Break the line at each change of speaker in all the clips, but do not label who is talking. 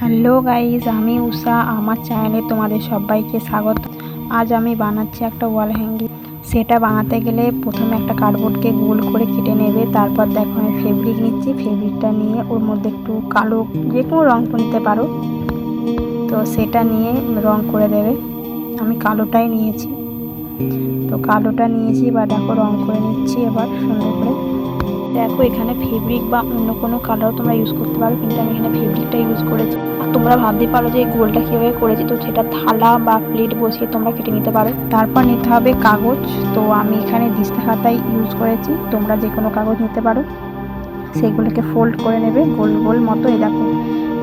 Hello guys আমি উষা আমার চ্যানেলে তোমাদের সবাইকে স্বাগত। আজ আমি বানাচ্ছি একটা ওয়াল হ্যাঙ্গিং। সেটা বানাতে গেলে প্রথমে একটা কার্ডবোর্ডকে গোল করে কেটে নেবে, তারপর দেখো আমি ফেব্রিক নিচ্ছি, ফেব্রিকটা নিয়ে ওর মধ্যে একটু কালো যে কোনো রঙ নিতে পারো। তো সেটা নিয়ে রং করে দেবে। আমি কালোটাই নিয়েছি। তো কালোটা নিয়েছি বা দেখো রং করে নিচ্ছি এবার সুন্দর করে। দেখো, এখানে ফেব্রিক বা অন্য কোনো কালারও তোমরা ইউজ করতে পারো, কিন্তু আমি এখানে ফেব্রিকটা ইউজ করেছি। আর তোমরা ভাবতে পারো যে এই গোলটা কীভাবে করেছি, তো সেটা থালা বা প্লেট বসিয়ে তোমরা কেটে নিতে পারো। তারপর নিতে হবে কাগজ, তো আমি এখানে দিস্তা খাতাই ইউজ করেছি, তোমরা যে কোনো কাগজ নিতে পারো। সেগুলোকে ফোল্ড করে নেবে, গোল গোল মতো, এই দেখো,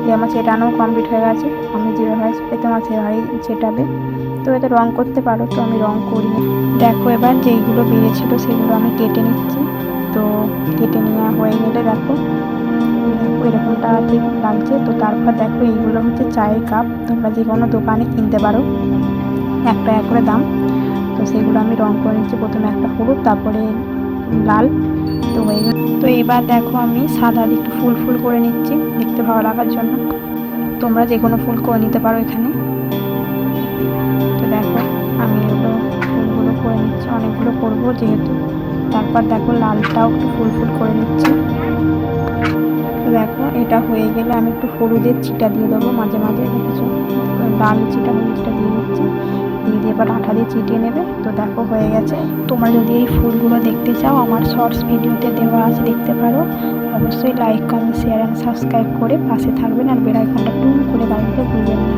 যে আমার চেটানো কমপ্লিট হয়ে গেছে, আমি যেভাবে তোমার সেভাবেই চেটাবে তো এতে রং করতে পারো, তো আমি রং করি। দেখো এবার যেইগুলো বেড়েছিল, সেগুলো আমি কেটে নিচ্ছি। তো কেটে নেওয়া হয়ে গেলে দেখো দেখো এরকমটা ঠিক লাগছে। তো তারপর দেখো এইগুলো হচ্ছে চায়ের কাপ। তোমরা যে কোনো দোকানে কিনতে পারো, একটা এক করে দাম। তো সেগুলো আমি রং করে নিচ্ছি, প্রথমে একটা হলুদ, তারপরে লাল। তো তো এবার দেখো আমি সাদা একটু ফুল ফুল করে নিচ্ছি, দেখতে ভালো লাগার জন্য। তোমরা যে কোনো ফুল করে নিতে পারো এখানে। তো দেখো আমি এগুলো ফুলগুলো করে নিচ্ছি, অনেকগুলো করব যেহেতু। তারপর দেখো লালটাও একটু ফুল ফুল করে নিচ্ছি। দেখো, এটা হয়ে গেলে আমি একটু হলুদের চিটা দিয়ে দেবো মাঝে মাঝে, দেখেছ? লাল চিটা হলুদটা দিয়ে দিচ্ছি। দিয়ে দিয়ে এবার আঠা দিয়ে চিটিয়ে নেবে। তো দেখো, হয়ে গেছে। তোমরা যদি এই ফুলগুলো দেখতে চাও, আমার শর্টস ভিডিওতে দেওয়া আছে, দেখতে পারো। অবশ্যই like comment share and subscribe করে পাশে থাকবেন আর বেল আইকনটা টুন করে বাড়িতে ভুলবেন না।